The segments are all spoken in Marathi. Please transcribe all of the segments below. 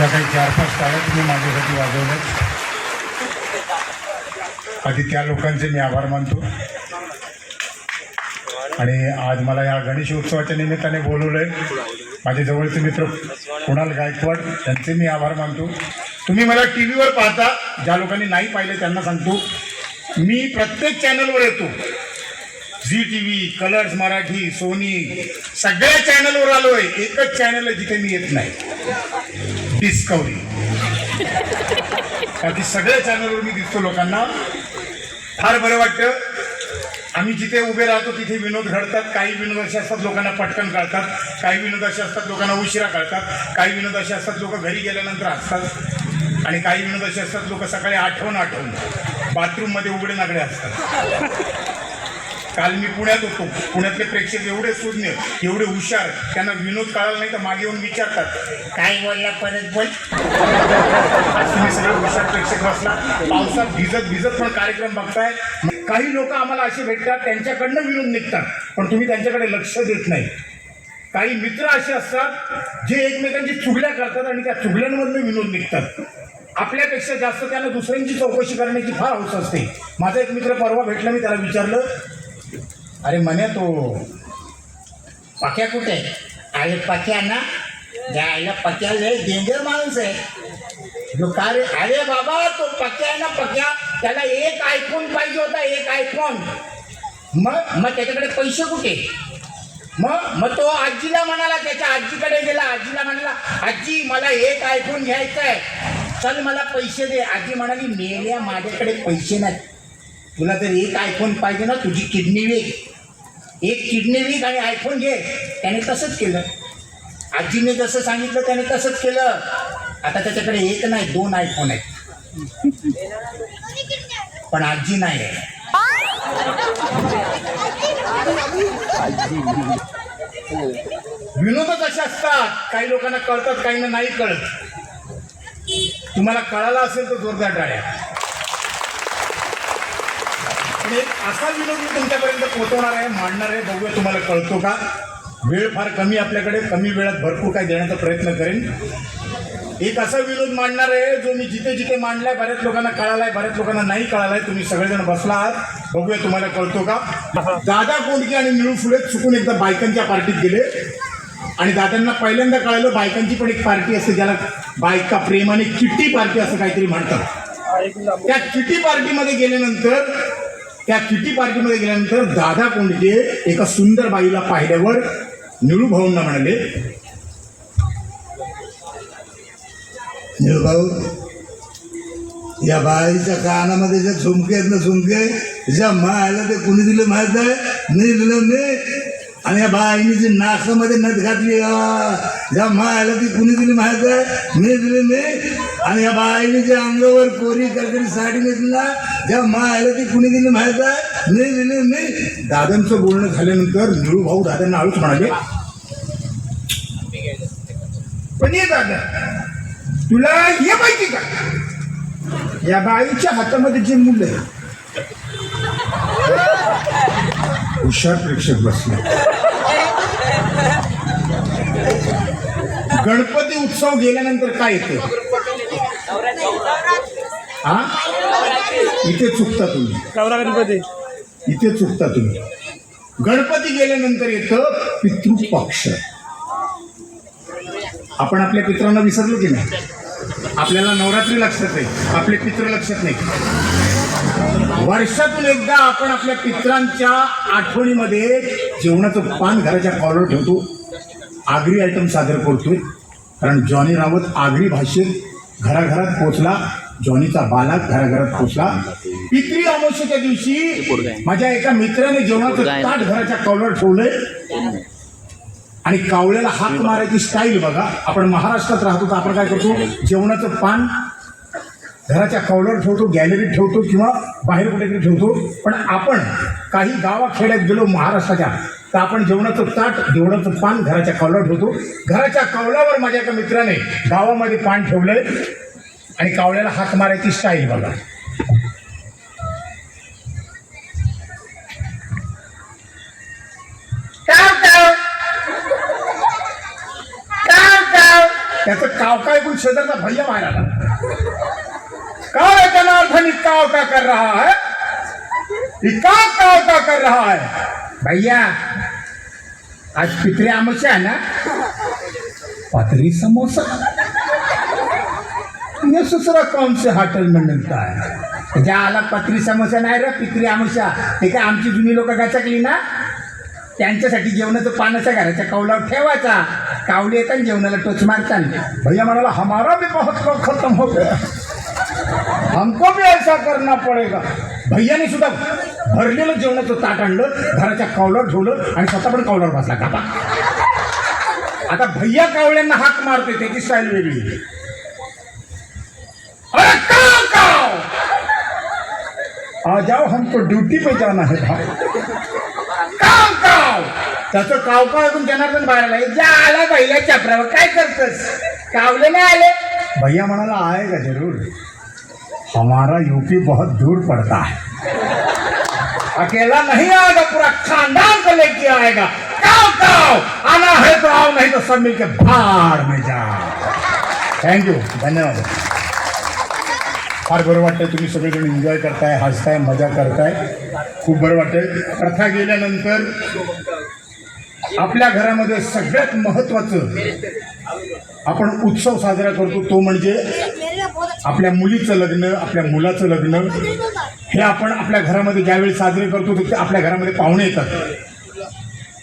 त्या काही चार पाच टाळ्या तुम्ही माझ्यासाठी वाजवल्यात. आधी त्या लोकांचे मी आभार मानतो. आणि आज मला या गणेश उत्सवाच्या निमित्ताने बोलवलं आहे माझे जवळचे मित्र कुणाल गायकवाड त्यांचे मी आभार मानतो. तुम्ही मला टी व्हीवर पाहता ज्या लोकांनी नाही पाहिले त्यांना सांगतो. मी प्रत्येक चॅनलवर येतो. Zee TV Colors Marathi Sony सगळ्या चॅनलवर आलो आहे एकच चॅनल आहे जिथे मी येत नाही. डिस्कवरी बाकी सगळ्या चॅनलवर मी दिसतो लोकांना. फार बरं वाटतं. आम्ही जिथे उभे राहतो तिथे विनोद घडतात काही विनोद असे असतात लोकांना पटकन कळतात काही विनोद असे असतात लोकांना उशिरा कळतात काही विनोद असे असतात लोक घरी गेल्यानंतर असतात आणि काही विनोद असे असतात लोक सकाळी आठवण आठवण बाथरूममध्ये उघडे नागडे असतात काल मी पुण्यात होतो. पुण्यातले प्रेक्षक एवढे सुज्ञ एवढे हुशार त्यांना विनोद कळाला नाही तर मागे येऊन विचारतात. काय बोलला परत बोल. तुम्ही सगळे हुशार प्रेक्षक बसला. पावसात भिजत भिजत पण कार्यक्रम बघताय. काही लोक आम्हाला असे भेटतात त्यांच्याकडनं विनोद निघतात. पण तुम्ही त्यांच्याकडे लक्ष देत नाही. काही मित्र असे असतात जे एकमेकांची चुगल्या करतात आणि त्या चुगल्यांमधून विनोद निघतात. आपल्यापेक्षा जास्त त्यांना दुसऱ्यांची चौकशी करण्याची फार हौस असते. माझा एक मित्र परवा भेटला मी त्याला विचारलं अरे म्हणे तो पक्या कुठे? अरे पक्या ना? जायला पक्या लय डेंजर माणूस आहे. जो का रे? अरे बाबा तो पक्या आहे ना पक्या? त्याला एक आयफोन पाहिजे होता एक आयफोन मग मग त्याच्याकडे पैसे कुठे? मग मग तो आजीला म्हणाला त्याच्या आजीकडे गेला. आजीला म्हणाला आजी मला एक आयफोन घ्यायचा आहे. चल मला पैसे दे. आजी म्हणाली मेल्या माझ्याकडे पैसे नाही तुला जर एक आयफोन पाहिजे ना तुझी किडनी वेग. एक किडनी विक आणि आयफोन घे. त्याने तसंच केलं. आजीने जसं सांगितलं त्याने तसंच केलं. आता त्याच्याकडे एक नाही दोन आयफोन आहेत. पण आजी नाही आहे. विनोदच असे असतात? काही लोकांना कळतात काहींना नाही कळत. तुम्हाला कळाला असेल तर जोरदार टाळ्या पण एक असा विनोद मी तुमच्यापर्यंत पोहोचवणार आहे मांडणार आहे. बघूया तुम्हाला कळतो का? वेळ फार कमी आपल्याकडे कमी वेळात भरपूर काही देण्याचा प्रयत्न करेन. एक असा विनोद मांडणार आहे जो मी जिथे जिथे मांडलाय बऱ्याच लोकांना कळालाय बऱ्याच लोकांना नाही कळालाय. तुम्ही सगळेजण बसला आहात. बघूया तुम्हाला कळतो का? दादा कोंडके आणि निळू फुले चुकून एकदा बायकांच्या पार्टीत गेले. आणि दादांना पहिल्यांदा कळालं बायकांची पण एक पार्टी असते ज्याला बायका प्रेमाने किट्टी पार्टी असं काहीतरी म्हणतात. त्या किटी पार्टीमध्ये गेल्यानंतर त्या किटी पार्टीमध्ये गेल्यानंतर दादा कोंडके एका सुंदर बाईला पाहिल्यावर निळू भाऊंना म्हणाले भाऊ या बाईच्या कानामध्ये ज्या झुमके आहेत ना झुमके ज्या मायला ते कुणी दिलं माहीत आहे नाही दिलं नाही. आणि या बाईने जी नाकामध्ये नथ घातली आ, ज्या मायला ती कुणी दिली माहीत आहे? मी दिली मी आणि या बाईने जे अंगावर कोरी करकरी साडी नेसला ज्या मायला ती कुणी दिली माहीत आहे? मी दिली मी दादांचं बोलणं झाल्यानंतर निळू भाऊ दादांना आळूच म्हणाले. पण ये दादा तुला हे माहिती का? या बाईच्या हातामध्ये जे मुलं आहे हुशार प्रेक्षक बसले. गणपती उत्सव गेल्यानंतर काय येतं? हा? इथे चुकता तुम्ही. गौरा गणपती इथे चुकता तुम्ही. गणपती गेल्यानंतर येतं पितृपक्ष. आपण आपल्या पित्रांना विसरलो की नाही? आपल्याला नवरात्री लक्षात आहे. आपले पित्र लक्षात नाही. वर्षातून एकदा आपण आपल्या पित्रांच्या आठवणीमध्ये जेवणाचं पान घराच्या कॉलर ठेवतो. आगरी आयटम सादर करतोय. कारण जॉनी रावत आगरी भाषेत घराघरात पोचला. जॉनीचा बाला घराघरात पोचला. पितरी अमावस्येच्या दिवशी माझ्या एका मित्राने जेवणाचं ताट घराच्या कॉलर ठेवलंय. आणि कावळ्याला हात मारायची स्टाईल बघा. आपण महाराष्ट्रात राहतो तर आपण काय करतो? जेवणाचं पान घराच्या कौलावर ठेवतो गॅलरीत ठेवतो किंवा बाहेर कुठेतरी ठेवतो. पण आपण काही गावाखेड्यात गेलो महाराष्ट्राच्या तर आपण जेवणाचं ताट जेवणाचं पान घराच्या कौलावर ठेवतो. घराच्या कौलावर माझ्या एका मित्राने गावामध्ये पान ठेवलंय आणि कावळ्याला हाक मारायची स्टाईल बघा. त्याचं काव काय? ऐकून शेजारचा भैया बाहेर आला काय जनार्दन इतका का कर रहा है? इतका का का कर रहा है? भैया आज पितरी आमोशा आहे ना? पातरी समोसा। ये ससुरा कौन से हॉटेल में मिलता है? ज्या आला पत्री समोसा नाही रे पित्री आमोशा ते काय आमची जुनी लोक गचकली ना? त्यांच्यासाठी जेवणाचं पानाचा घराच्या कौलावर ठेवायचा. कावली येतात जेवणाला टोच मारतात भैया म्हणाला हमारा भी बहुत खतम हो गया. हमको भी ऐसा करना पडेगा। भैयाने सुद्धा भरलेलं जेवणाचं ताट आणलं घराच्या कौलावर ठेवलं आणि स्वतः पण कौलावर बसला गापा आता भैया कावळ्यांना हाक मारते त्याची स्टाईल वेगळी. अरे काव काव? आ जाओ हमको ड्युटी पे जाना है भाई काव काव. त्याचं काव काव ऐकून जनार्दन बाहेर आला जा आला भैया चपरावर काय करतस? कावले नाही आले. भैया म्हणाला आहे का जरूर. हमारा यूपी बहुत दूर पड़ता है। अकेला नहीं आएगा पूरा खानदान को लेके आएगा। काव काव आना है तो आओ नहीं तो सब मिलके भाड़ में जाओ। थँक्यू धन्यवाद। फार बरं वाटतंय तुम्ही सगळेजण एन्जॉय करताय हसताय मजा करताय. खूप बरं वाटतंय. प्रथा गेल्यानंतर आपल्या घरामध्ये सगळ्यात महत्त्वाचं आपण उत्सव साजरा करतो तो म्हणजे आपल्या मुलीचं लग्न आपल्या मुलाचं लग्न हे आपण आपल्या घरामध्ये ज्यावेळी साजरे करतो तिथे ते आपल्या घरामध्ये पाहुणे येतात.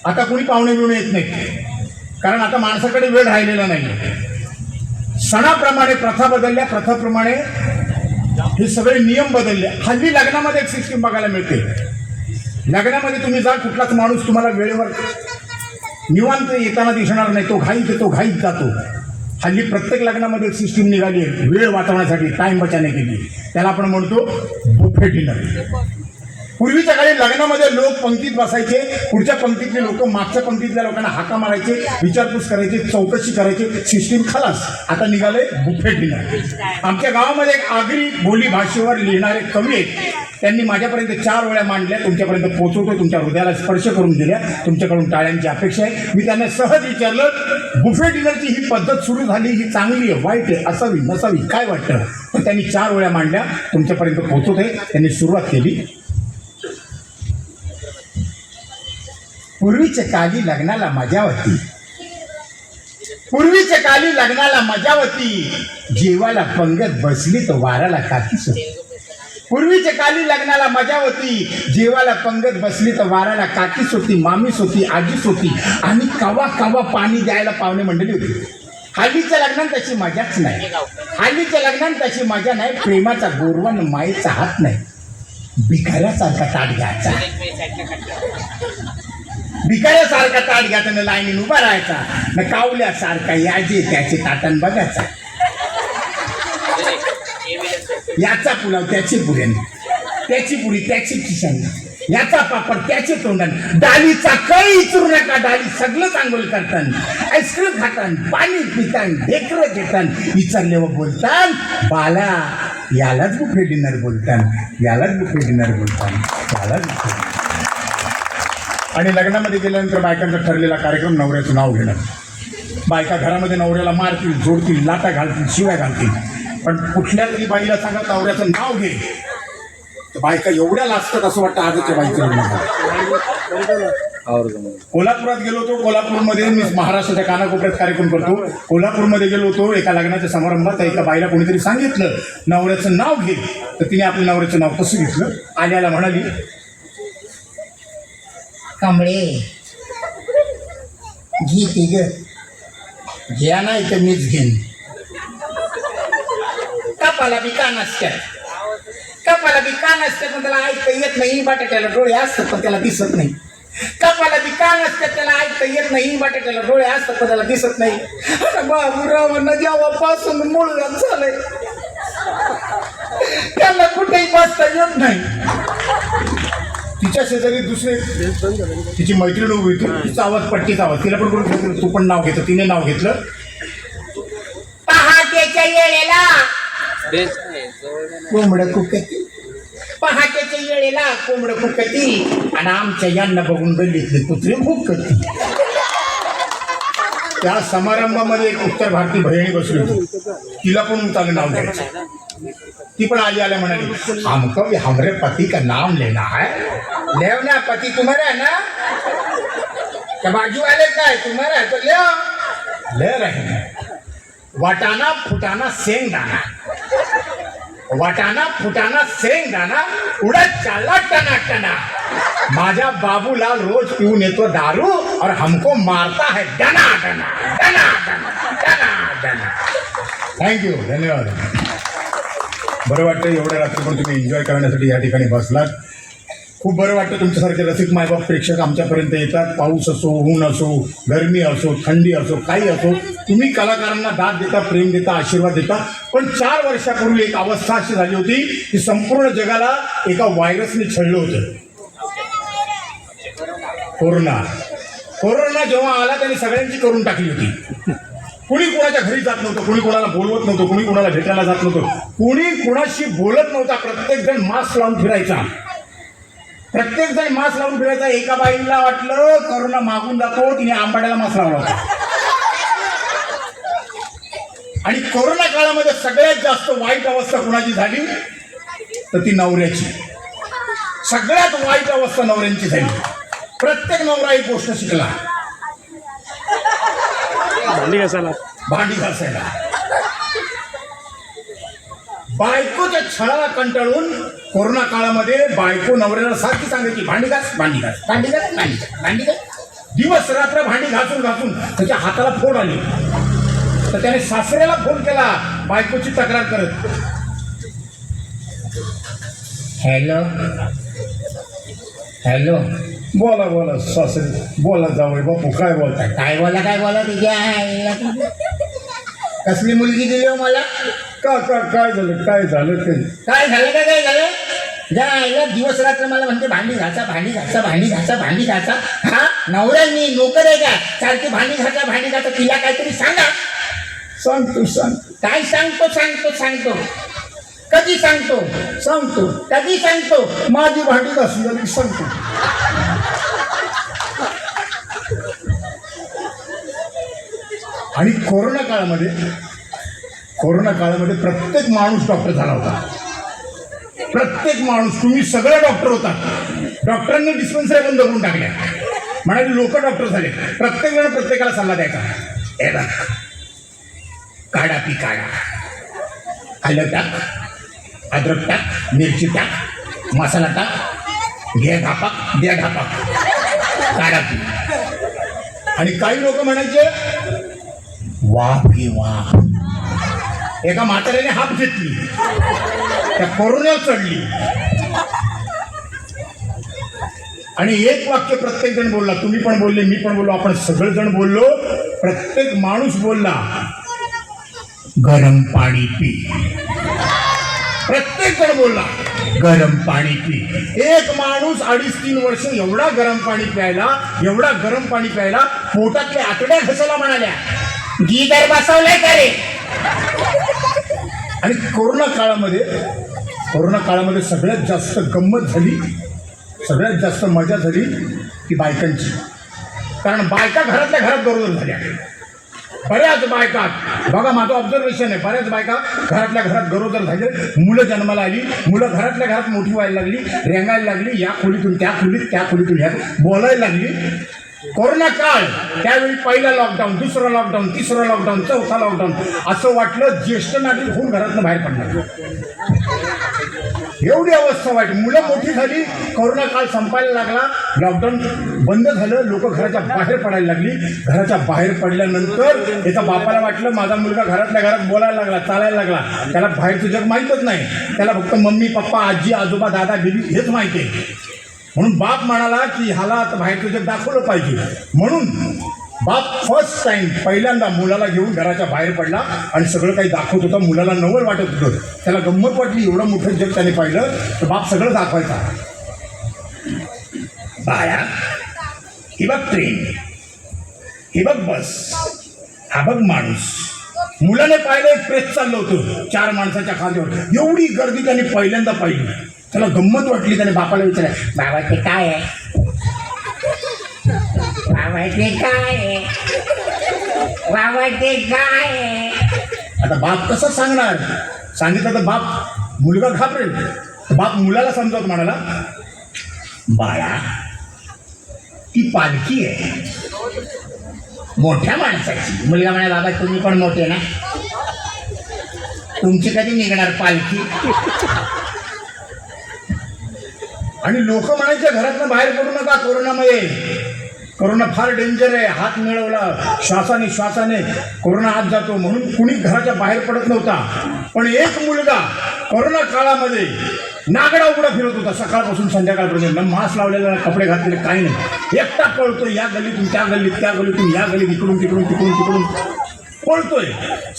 आता कोणी पाहुणे बिवणे येत नाहीत. कारण आता माणसाकडे वेळ राहिलेला नाही. सणाप्रमाणे प्रथा बदलल्या प्रथाप्रमाणे हे सगळे नियम बदलले. हल्ली लग्नामध्ये एक सिस्टीम बघायला मिळते. लग्नामध्ये तुम्ही जा कुठलाच माणूस तुम्हाला वेळेवर निवांत येताना दिसणार नाही. तो घाईत तो घाईत जातो. हल्ली प्रत्येक लग्नामध्ये एक सिस्टीम निघाली आहे. वेळ वाचवण्यासाठी टाइम बचाने केली त्याला आपण म्हणतो बुफे डिनर पूर्वीच्या काळी लग्नामध्ये लोक पंक्तीत बसायचे पुढच्या पंक्तीतले लोक मागच्या पंक्तीतल्या लोकांना हाका मारायचे विचारपूस करायचे चौकशी करायचे सिस्टीम खलास. आता निघाले बुफे डिनर आमच्या गावामध्ये एक आगरी बोली भाषेवर लिहिणारे कवी आहेत. त्यांनी माझ्यापर्यंत चार वेळा मांडल्या तुमच्यापर्यंत पोचवतो तुमच्या हृदयाला स्पर्श करून दिल्या तुमच्याकडून टाळ्यांची अपेक्षा आहे. मी त्यांना सहज विचारलं बुफे डिनरची ही पद्धत सुरू झाली ही चांगली आहे वाईट आहे असावी नसावी काय वाटतं? त्यांनी चार वेळा मांडल्या तुमच्यापर्यंत पोहोचवते त्यांनी सुरुवात केली. पूर्वीच्या काली लग्नाला मजा होती. पूर्वीच्या काली लग्नाला मजा होती. जेवाला पंगत बसली तर वाराला काकीच होती पूर्वीच्या काली लग्नाला मजा होती. जेवाला पंगत बसली तर वाराला काकीच होती मामीच होती आजीच होती आणि कवा कवा पाणी द्यायला पाहुणे मंडळी होती. हल्लीच्या लग्नात तशी मजाच नाही. हल्लीच्या लग्नात तशी मजा नाही. प्रेमाचा गोरवा मायेचा हात नाही. भिकाऱ्यासारखा ताट घ्यायचा. भिकाऱ्यासारखा ताट घ्यायचा न लाईनीन उभा राहायचा. न कावल्यासारखा याजे त्याचे ताटण बघायचा. याचा पुलाव त्याची पुऱ्यान त्याची पुरी त्याची खिशान याचा पापड त्याचे तोंडण डालीचा कळ इचरू नका. डाली सगळं चांगलं करतान. आईस्क्रीम खातान पाणी पितान ढेकर घेतान विचारल्यावर बोलतान बाला यालाच बुफे डिनर बोलतान. यालाच बुफे डिनर बोलतान. यालाच बुफे आणि लग्नामध्ये गेल्यानंतर बायकांचा ठरलेला कार्यक्रम नवऱ्याचं नाव घेणं. बायका घरामध्ये नवऱ्याला मारतील जोडतील लाटा घालतील शिव्या घालतील. पण कुठल्या तरी बाईला सांगा नवऱ्याचं नाव घे. तर बायका एवढ्या लाजतात असं वाटतं आजच्या बाईचं कोल्हापुरात गेलो होतो कोल्हापूरमध्ये मी महाराष्ट्राच्या कानाकोपऱ्यात कार्यक्रम करतो. कोल्हापूरमध्ये गेलो होतो एका लग्नाच्या समारंभात एका बाईला कोणीतरी सांगितलं नवऱ्याचं नाव घे. तर तिने आपल्या नवऱ्याचं नाव कसं घेतलं. आल्याला म्हणाली कांबळे. घेते ग घ्या नाही तर मीच घेईन. कपाला बी कान असतात कपाला बी कान असतात पण त्याला ऐकता येत नाही. बटाट्याला डोळे असतात पण त्याला दिसत नाही. कपाला बी कान असतात त्याला ऐकता येत नाही. बटाट्याला डोळे असतात पण त्याला दिसत नाही. आता बाबूरावांना जेव्हापासून मुळगात झालंय. त्याला कुठेही बसता येत नाही. तिच्या शेजारी दुसरे तिची मैत्रीण उभी होती. तिचा आवाज पट्टीचा आवाज. तिला पण कोणी तू पण नाव घेतलं. तिने नाव घेतलं. पहाटेच्या वेळेला कोंबड कुकती पहाटेच्या वेळेला कोंबड कुकती आणि आमच्या यांना बघून गल्लीतली कुत्री भुकती त्या समारंभामध्ये एक उत्तर भारतीय बहिणी बसली होती. तिला पण चांगलं नाव द्यायचं ती पण आली आल्या म्हणाली हमको भी हमरे पति का नाम लेना है? लेव ना पति तुम्हारा है ना क्या बाजू वाले का है तुम्हारा है तो ले। ले रहे हैं वाटाना फुटाना सेंग दाना वाटाना फुटाना सेंग दाना उडत चालला टना टना माझा बाबूलाल रोज पिऊन येतो दारू और हमको मारता है डना डना डना डना डना डना थँक्यू धन्यवाद बरं वाटतं एवढ्या रात्री पण तुम्ही एन्जॉय करण्यासाठी या ठिकाणी बसलात खूप बरं वाटतं तुमच्यासारखे रसिक मायबाप प्रेक्षक आमच्यापर्यंत येतात. पाऊस असो ऊन असो गरमी असो थंडी असो काही असो तुम्ही कलाकारांना दाद देता प्रेम देता आशीर्वाद देता. पण चार वर्षापूर्वी एक अवस्था अशी झाली होती की संपूर्ण जगाला एका व्हायरसने छळलं होतं. कोरोना. कोरोना जेव्हा आला त्याने सगळ्यांची करून टाकली होती. कुणी कोणाच्या घरी जात नव्हतं कुणी कोणाला बोलवत नव्हतं कुणी कोणाला भेटायला जात नव्हतं कुणी कुणाशी बोलत नव्हता प्रत्येक जण मास्क लावून फिरायचा. प्रत्येक जण मास्क लावून फिरायचा. एका बाईला वाटलं करोना मागून जातो तिने आंबाड्याला मास्क लावला. होता आणि कोरोना काळामध्ये सगळ्यात जास्त वाईट अवस्था कुणाची झाली? तर ती नवऱ्याची. सगळ्यात वाईट अवस्था नवऱ्यांची झाली. प्रत्येक नवरा एक गोष्ट शिकला. भांडी घासायला. भांडी घासायला. बायकोच्या छळाला कंटाळून कोरोना काळामध्ये बायको नवऱ्याला सारखी सांगायची भांडी घास भांडी घास भांडी घास भांडी घास भांडी घास. दिवस रात्र भांडी घासून घासून त्याच्या हाताला फोड आली. तर त्याने सासऱ्याला फोन केला बायकोची तक्रार करत. हॅलो? हॅलो? बोला बोला सासरे बोला जावई बापू काय बोलताय? काय बोला काय बोला तुझ्या कसली मुलगी दिली हो मला? का का काय झालं? काय झालं ते? काय झालं का काय झालं? ज्या आईला दिवस रात्र मला म्हणते भांडी घासा भांडी घासा भांडी घासा भांडी घासा. हा मी नोकर आहे का? सारखी भांडी घासा भांडी घासा तिला काहीतरी सांगा. सांगतो सांग काय सांगतो सांगतो सांगतो. कधी सांगतो? सांगतो. कधी सांगतो? माझी भांडी घासून झाली की सांगतो. आणि कोरोना काळामध्ये कोरोना काळामध्ये प्रत्येक माणूस डॉक्टर झाला होता. प्रत्येक माणूस तुम्ही सगळे डॉक्टर होता. डॉक्टरांनी डिस्पेन्सरी बंद करून टाकल्या. म्हणाले लोक डॉक्टर झाले. प्रत्येक जण प्रत्येकाला सल्ला द्यायचा. हे काढा पी काढा. आलं टाक अद्रक टाक मिरची टाक मसाला टाक घे धापाक द्या धापाक काढा पी. आणि काही लोक म्हणायचे वाफ घे वाफ. एका म्हाताऱ्याने हाफ घेतली. त्या कोरोनावर चढली. आणि एक वाक्य प्रत्येक जण बोलला. तुम्ही पण बोलले मी पण बोललो आपण सगळेजण बोललो. प्रत्येक माणूस बोलला गरम पाणी पी. प्रत्येक जण बोलला गरम पाणी पी. एक माणूस अडीच तीन वर्ष एवढा गरम पाणी प्यायला एवढा गरम पाणी प्यायला पोटातल्या आतड्या घसायला म्हणाल्या गीदर बसवलंय का रे? आणि कोरोना काळामध्ये कोरोना काळामध्ये सगळ्यात जास्त गंमत झाली सगळ्यात जास्त मजा झाली ती बायकांची. कारण बायका घरातल्या घरात गरोदर झाल्या. बऱ्याच बायका बघा माझं ऑब्झर्वेशन आहे बऱ्याच बायका घरातल्या घरात गरोदर झाले मुलं जन्माला आली मुलं घरातल्या घरात मोठी व्हायला लागली रेंगायला लागली या खोलीतून त्या खोलीत त्या खोलीतून ह्या बोलायला लागली. कोरोना काळ त्यावेळी पहिला लॉकडाऊन दुसरा लॉकडाऊन तिसरा लॉकडाऊन चौथा लॉकडाऊन असं वाटलं ज्येष्ठ नागरिक होऊन घरातनं बाहेर पडणार. एवढी अवस्था वाईट मुलं मोठी झाली कोरोना काळ संपायला लागला. लॉकडाऊन बंद झालं लोक घराच्या बाहेर पडायला लागली. घराच्या बाहेर पडल्यानंतर एका बापाला वाटलं माझा मुलगा घरातल्या घरात बोलायला लागला चालायला लागला. त्याला बाहेरचं जग माहीतच नाही. त्याला फक्त मम्मी पप्पा आजी आजोबा दादा बिबी हेच माहिती आहे. म्हणून बाप म्हणाला की ह्याला आता बाहेर जग दाखवलं पाहिजे. म्हणून बाप फर्स्ट टाइम पहिल्यांदा मुलाला घेऊन घराच्या बाहेर पडला आणि सगळं काही दाखवत होता. मुलाला नवल वाटत होतं. त्याला गंमत वाटली एवढं मोठं जग त्याने पाहिलं तर बाप सगळं दाखवायचा. बाया ही बघ ट्रेन. ही बघ बस. हा बघ माणूस. मुलाने पाहिलं एक प्रेस चाललं होतं. चार माणसाच्या खांद्यावर. एवढी गर्दी त्याने पहिल्यांदा पाहिली. त्याला गंमत वाटली त्याने बापाला विचारलं बाबा ते काय आहे? बाबा ते काय आहे? बाबा ते काय आहे? आता बाप कसं सांगणार? सांगितलं तर बाप मुलगा घाबरेल. तर बाप मुलाला समजावत म्हणाला बाळा ती पालखी आहे. मोठ्या माणसाची. मुलगा म्हणा बाबा तुम्ही पण मोठे ना. तुमची कधी निघणार पालखी? आणि लोक म्हणायचे घरातनं बाहेर पडू नका कोरोनामध्ये कोरोना फार डेंजर आहे हात मिळवला श्वासाने श्वासाने कोरोना हात जातो. म्हणून कुणी घराच्या बाहेर पडत नव्हता. पण एक मुलगा कोरोना काळामध्ये नागडा उघडा फिरत होता. सकाळपासून संध्याकाळपर्यंत. मास्क लावलेला कपडे घातलेले काही नाही. एकटा पळतो या गल्लीतून त्या गल्लीत त्या गल्लीतून या गल्लीत इकडून तिकडून तिकडून तिकडून. पळतोय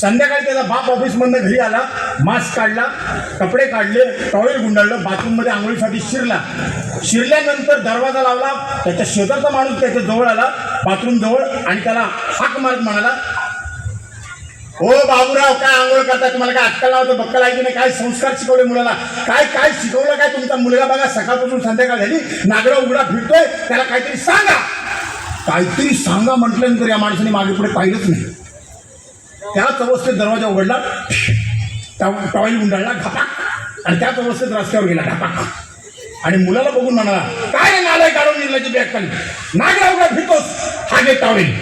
संध्याकाळी त्याचा बाप ऑफिसमधनं घरी आला मास्क काढला कपडे काढले टॉवेल गुंडाळलं बाथरूममध्ये आंघोळीसाठी शिरला. शिरल्यानंतर दरवाजा लावला त्याच्या शेजारचा माणूस त्याच्याजवळ आला बाथरूम जवळ आणि त्याला हाक मारत म्हणाला ओ बाबूराव काय आंघोळ करता तुम्हाला काय अक्कल लावतो बक्कल आहे की नाही? काय संस्कार शिकवले मुलाला? काय काय शिकवलं काय तुमचा मुलगा? बघा सकाळपासून संध्याकाळ झाली नागडा उघडा फिरतोय त्याला काहीतरी सांगा. काहीतरी सांगा म्हटल्यानंतर या माणसाने मागे पुढे पाहिलंच नाही. त्याच अवस्थेत दरवाजा उघडला त्या- गुंडाळला घापा आणि त्याच अवस्थेत रस्त्यावर गेला घापा आणि मुलाला बघून म्हणाला काय नालाय काढून निघल्याची बॅग खाली नागडा उघडा फिरतोस हा घे टॉवेल.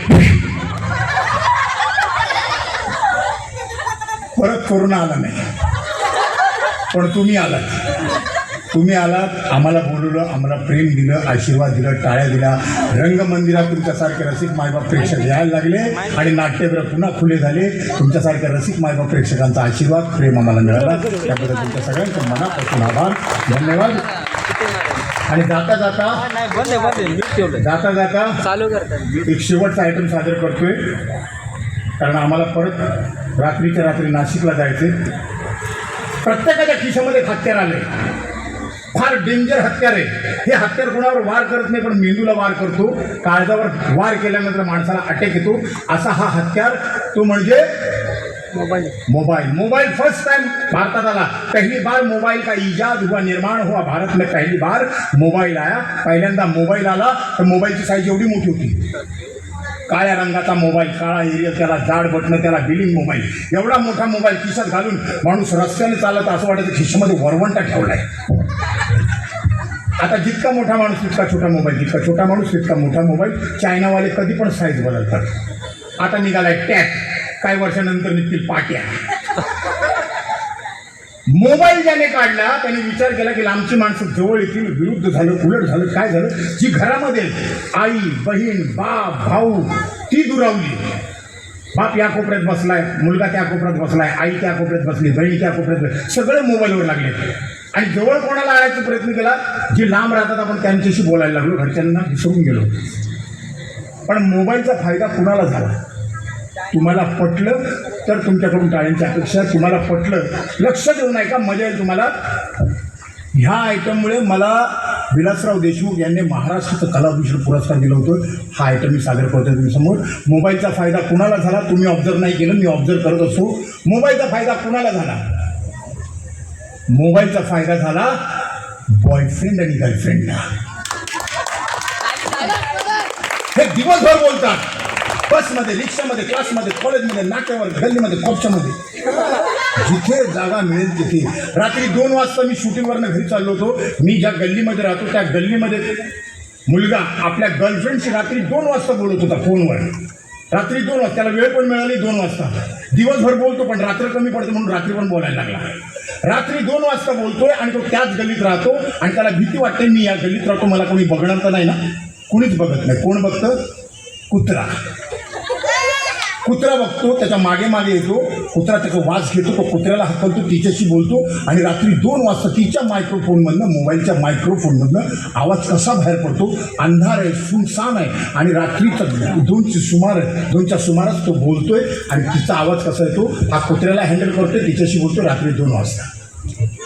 परत कोरोना आला नाही. पण तुम्ही आलात. तुम्ही आलात आम्हाला बोलवलं आम्हाला प्रेम दिलं आशीर्वाद दिलं टाळ्या दिल्या. रंगमंदिरात तुमच्यासारखे रसिक मायबाप प्रेक्षक यायला लागले आणि नाट्यगृह पुन्हा खुले झाले. तुमच्यासारख्या रसिक मायबाप प्रेक्षकांचा आशीर्वाद प्रेम आम्हाला मिळाला. त्याबद्दल तुमच्या सगळ्यांचं मनापासून आभार. धन्यवाद. आणि जाता जाता जाता जाता चालू करतात. एक शेवटचा आयटम सादर करतोय. कारण आम्हाला परत रात्रीच्या रात्री नाशिकला जायचे प्रत्येकाच्या खिशामध्ये हत्यार आले फार डेंजर हत्यार आहे. हे हत्यार कोणावर वार करत नाही पण मेंदूला वार करतो. काळजावर वार केल्यानंतर माणसाला अटॅक येतो. असा हा हत्यार तो म्हणजे mobile. Mobile mobile first time भारतात आला. पहली बार मोबाइल का इजाद हुआ निर्माण हुआ भारत में पहली बार मोबाइल आया. पहिल्यांदा मोबाईल आला तर मोबाईलची साईज एवढी मोठी होती. काळ्या रंगाचा मोबाईल काळा एरियल त्याला जाड बटणं त्याला बिलिंग मोबाईल. एवढा मोठा मोबाईल खिशात घालून माणूस रस्त्याने चालत असं वाटायचं खिशामध्ये वरवंटा ठेवलाय. आता जितका मोठा माणूस तितका छोटा मोबाईल जितका छोटा माणूस तितका मोठा मोबाईल. चायनावाले कधी पण साईज बदलतात. आता निघालाय टॅग काही वर्षानंतर निघतील पाट्या. मोबाईल ज्याने काढला त्याने विचार केला की लांबची माणसं जवळ येतील विरुद्ध झालं उलट झालं काय झालं? जी घरामध्ये आई बहीण बाप भाऊ ती दुरावली. बाप या कोपऱ्यात बसलाय मुलगा त्या कोपऱ्यात बसलाय आई त्या कोपऱ्यात बसली बहीण त्या कोपऱ्यात बसली सगळे मोबाईलवर लागले. आणि जवळ कोणाला आणायचा प्रयत्न केला? जे लांब राहतात आपण त्यांच्याशी बोलायला लागलो घरच्यांना विसरून गेलो. पण मोबाईलचा फायदा कुणाला झाला? तुम्हाला पटलं तर तुमच्याकडून टाळ्यांची अपेक्षा तुम्हाला पटलं लक्ष देऊन ऐका का मजा येईल तुम्हाला. ह्या आयटममुळे मला विलासराव देशमुख यांनी महाराष्ट्राचं कलाभूषण पुरस्कार दिला होतं. हा आयटम मी सादर करतो तुमच्यासमोर. मोबाईलचा फायदा कुणाला झाला? तुम्ही ऑब्झर्व नाही केलं मी ऑब्झर्व करत असतो. मोबाईलचा फायदा कुणाला झाला? मोबाईलचा फायदा झाला बॉयफ्रेंड आणि गर्लफ्रेंडला हे दिवसभर बोलतात. बसमध्ये रिक्षामध्ये क्लासमध्ये कॉलेजमध्ये नाट्यावर गल्लीमध्ये कॉपच्यामध्ये जिथे जागा मिळेल तिथे. रात्री दोन वाजता मी शूटिंगवरनं घरी चाललो होतो. मी ज्या गल्लीमध्ये राहतो त्या गल्लीमध्ये मुलगा आपल्या गर्लफ्रेंडशी रात्री दोन वाजता बोलत होता फोनवर. रात्री दोन वाजता त्याला वेळ पण मिळाली दोन वाजता. दिवसभर बोलतो पण रात्र कमी पडते म्हणून रात्री पण बोलायला लागला. रात्री दोन वाजता बोलतोय आणि तो त्याच गल्लीत राहतो आणि त्याला भीती वाटते मी या गल्लीत राहतो मला कोणी बघणार तर नाही ना? कुणीच बघत नाही. कोण बघतं? कुत्रा. कुत्रा बघतो त्याच्यामागे मागे येतो कुत्रा त्याचा वास घेतो तो कुत्र्याला हकलतो तिच्याशी बोलतो आणि रात्री दोन वाजता तिच्या मायक्रोफोनमधनं मोबाईलच्या मायक्रोफोनमधनं आवाज कसा बाहेर पडतो अंधार आहे सुनसान आहे आणि रात्रीचं दोनची सुमार आहे दोनच्या सुमारास तो बोलतोय आणि तिचा आवाज कसा येतो हा कुत्र्याला हँडल करतोय तिच्याशी बोलतो रात्री दोन वाजता.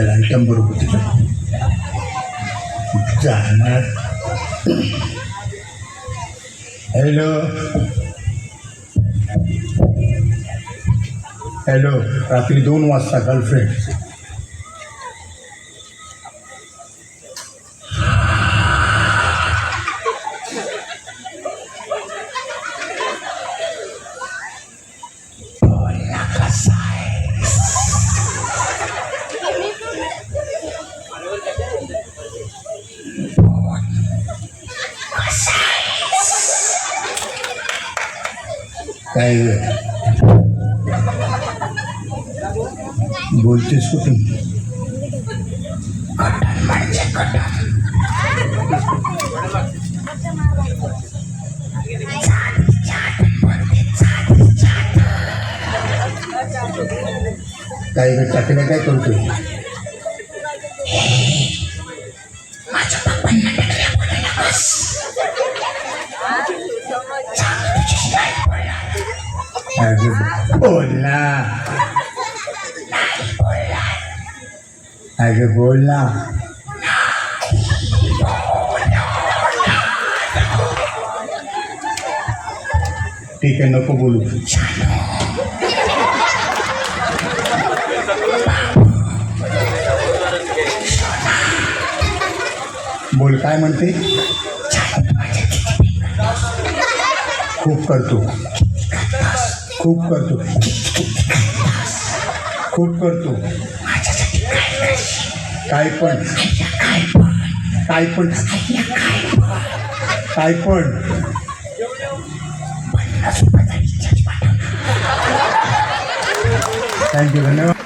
त्याला आयटम बरोबर तिथं जाणार. हॅलो. हॅलो रात्री दोन वाजता गर्लफ्रेंड काय बोलतेस कुठून? काय टाकण्या काय करतोय? अगं बोल ना अगं बोल ना ठीक आहे नको बोलू बोल काय म्हणते खूप करतो खूप करतो. खूप करतो. काय पण. काय पण. काय पण. थँक्यू धन्यवाद.